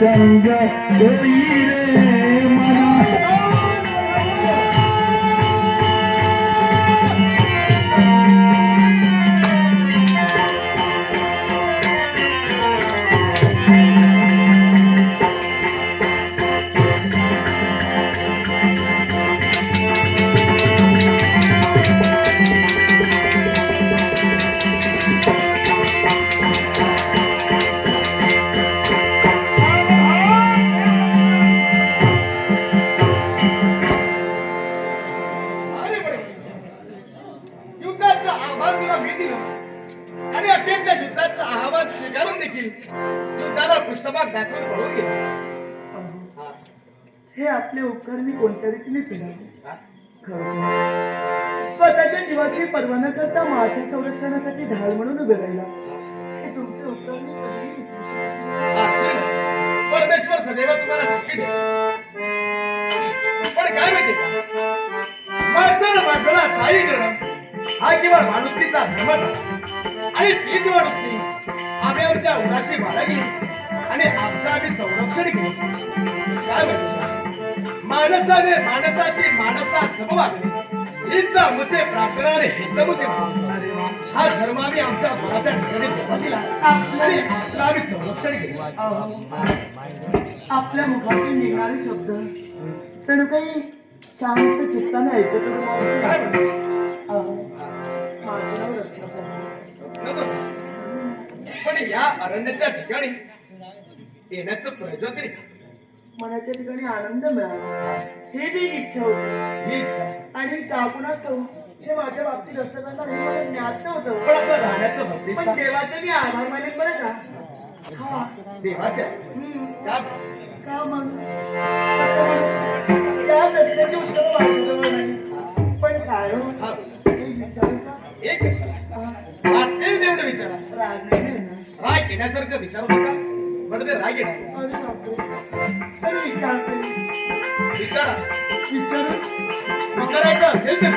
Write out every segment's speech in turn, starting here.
संग होई हे आपले उपकार मी कोणत्या रीतीने हा? खरं. स्वतःच्या जीवाची पर्वा न करता माझ्या संरक्षणासाठी ढाल म्हणून उभे राहिला. हे तुमचे उपकार मी कधीही विसरू शकत नाही. श्रीमंत. परमेश्वर सदैव तुम्हाला सुखी पण काय माहिती का? माणसाला माणसाला साई करणं हा केवळ माणुसकीचा धर्म झाला. आणि तीच माणुसकी आम्ही आमच्या उराशी बाळगली. आणि आमचं आम्ही संरक्षण केलं काय माहिती का? माणसाने माणसाशी माणसा समवागणे हीच मुझे प्रार्थना हीच मुझे. हा धर्म आम्ही आमच्या बळाच्या ठिकाणी तपासला आणि आपलं आम्ही संरक्षण केलं आपल्या मुखातून निघणारे शब्द जणू काही शांत चित्ताने ऐकत. काय म्हणतो? पण या अरण्याच्या ठिकाणी येण्याचं प्रयोजन तरी? मनाच्या ठिकाणी आनंद मिळाला. हे ती इच्छा होती ही इच्छा. आणि हे माझ्या बाबतीत असं करणार हे मला ज्ञात नव्हतं. पण आपलं राहण्याचं पण देवाचे मी आभार मानेन बरं का? हा. देवाच्या हम्म. का? का मग? कसं म्हणू? त्या प्रश्नाची उत्तर माझ्याजवळ नाही येण्यासारखं विचारू नका. पण ते राग येणार. विचारा. विचारू विचारायचं असेल तर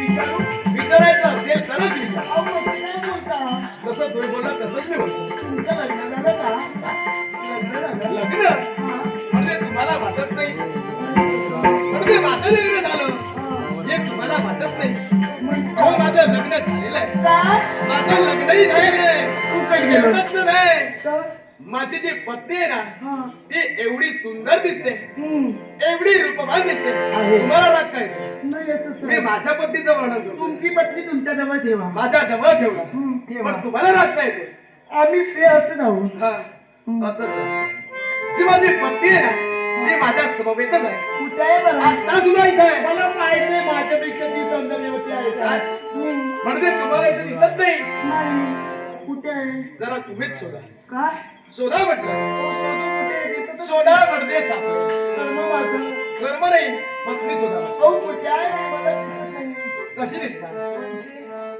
विचारू. विचारायचं असेल तरच विचार. कसं तुम्ही बोला तसंच मी बोलतो. तुमच्या लग्न झालं का माझं लग्नही झालेलं आहे फुकट गेलं. एवढंच नव्हे तर? माझी जी पत्नी आहे ना हा. ती एवढी सुंदर दिसते हम्म. एवढी रूपवान दिसते आहे. तुम्हाला राग काय नाही असं मी सर. माझ्या पत्नीचं वर्णन करतो तुमची पत्नी तुमच्या जवळ ठेवा माझ्या जवळ ठेवला हम्म, ठेवा पण तुम्हाला राग काय ते आम्ही स्त्रिया असं राहू हा असं जी माझी पत्नी आहे ना ती माझ्या समवेतच आहे आता सुद्धा इथं आहे मला माहिती आहे माझ्यापेक्षा ती सौंदर्यवती आहे का हम्म. म्हणजे तुम्हाला इथे दिसत नाही. नाही. कुठे आहे? जरा तुम्हीच शोधा. शोधा म्हटलं. हो, शोधू कुठे आहे? दिसतच नाही. शोधा म्हणजे सापडेल कर्म माझं. कर्म नाही. पत्नी शोधा. अहो कुठे आहे? मला दिसत नाही. कशी दिसणार?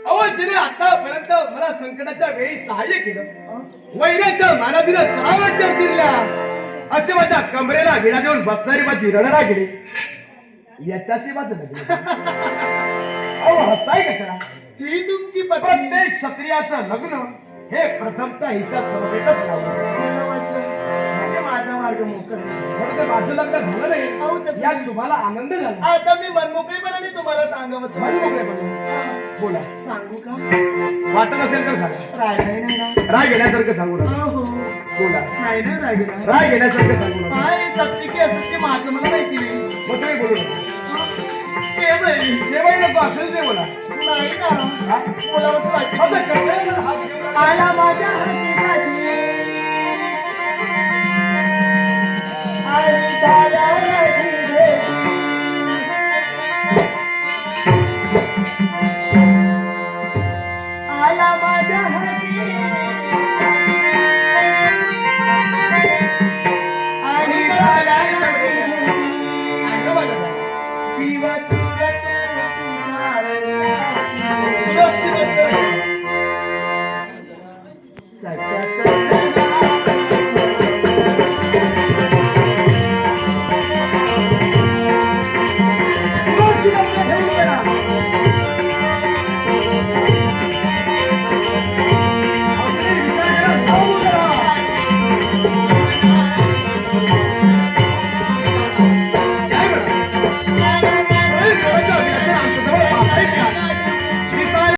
अहो जिने आतापर्यंत मला संकटाच्या वेळी सहाय्य केलं. अं? वैराच्या मानादीनं तळावर फिरल्या असे माझ्या कमरेला विडा देऊन बसणारी माझी रणरागिरी याच्याशी माझं लग्न अहो हसाय कशाला? ही तुमची पत्नी. प्रत्येक क्षत्रियाचं लग्न हे प्रथमतः हिच्या समवेतच लावलं मला वाटलं म्हणजे माझा मार्ग मोकळा आहे. म्हणून ते माझं लग्न झालं अहो, नाही यात तुम्हाला आनंद झाला. आता मी मनमोकळेपणाने तुम्हाला सांगावं मन. बोला. सांगू का? वाटत असेल तर सांगा. राग नाही नाही ना? राग येण्यासारखं सांगू नका. बोला. नाही ना राग नाही. राग येण्यासारखं सांगू नका? काय सत्य की असत्य माझं मला माहिती नाही. मग तुम्ही बोलू नका. शेवई जेवाय नको असेल ते बोला. नाही ना. बोलावंच वाटतं. असं कळलं तर हात घेऊन आला माझ्या हातीसाठी आणि झाला माझी भेटी. we want to in the